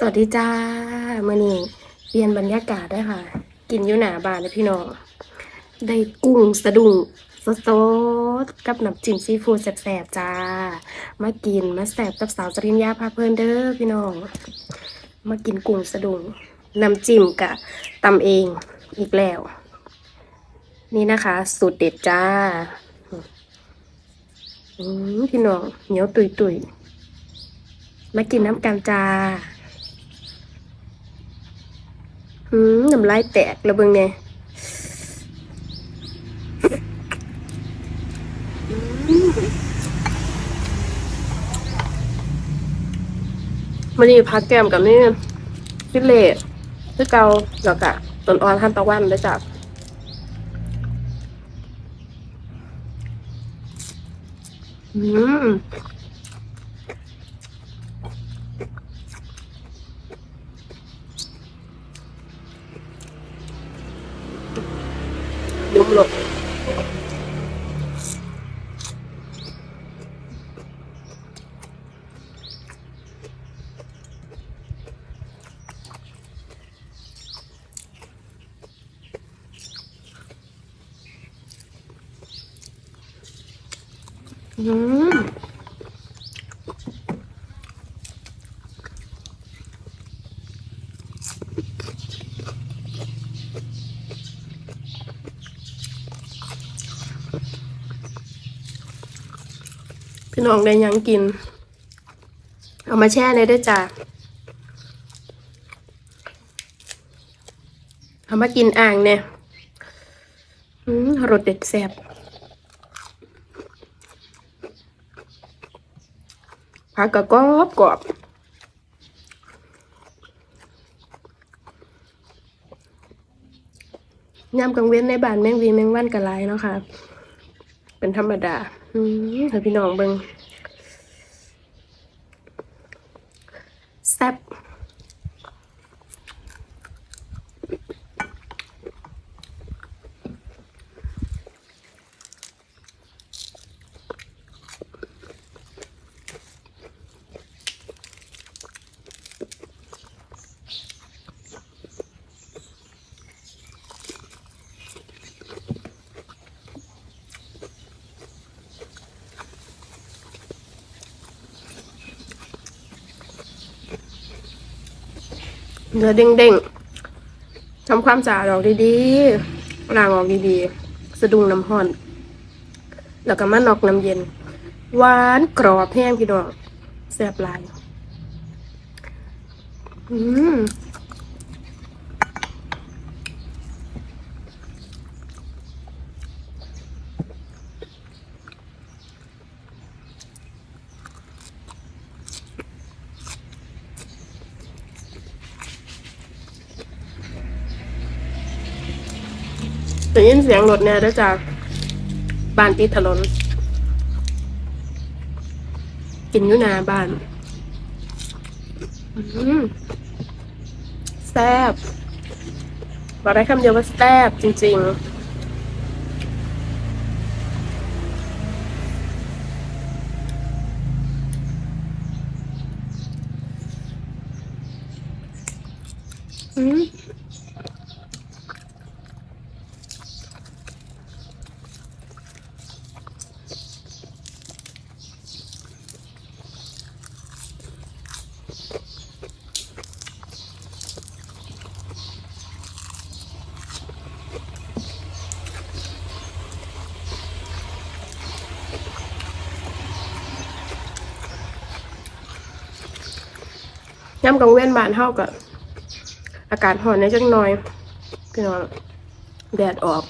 สวัสดีจ้ามื่อนี้เปลี่ยนบรรยากาศได้ค่ะ กินอยู่หนาบานเลยพี่น้อง ได้กุ้งสะดุ้งสดๆกับน้ำจิ้มซีฟู้ดแซ่บๆจ้า มากินมาแซ่บกับสาวจริญญาพาเพลินเด้อพี่น้อง มากินกุ้งสะดุ้งน้ำจิ้มกะตำเองอีกแล้ว นี่นะคะ สูตรเด็ดจ้าอืมพี่น้องเหนียวตุยๆมากินน้ำกันจ้า หืมน้ำลายแตกแล้วเบิ่งเนี่ยมันนี่พักแก้มกับนี่ฟิเลตคือเกาแล้วกะต้นอ่อนทันตะวันได้จ้ะอืม ยุ่มหล พี่น้องได้ยังกิน เอามาแช่เลยด้วยจ้ะเอามากินอ่างเนี่ยรสเด็ดแซ่บผักกะกรอบกรอบยามกลางเว้นในบ้านแมงวีแมงวันกะไรเนาะค่ะ เป็นธรรมดา อืมให้พี่น้องเบิงแซ่บ เนื้อเด้งๆทำความสะอาดออกดีๆล้างออกดีๆ สะดุ้งน้ำห่อน แล้วก็มานอกน้ำเย็น หวานกรอบแห้งพี่น้องแซ่บหลาย อืม ได้ยินเสียงรถเนี่ยได้จากบ้านติดถนน กินอยู่หนาบ้านแซบบอกได้คำเดียวว่าแซบจริง ๆ ย่ำกลางเว้นบานเท่ากับอากาศห่อนในจังน้อยพี่น้องแดดออก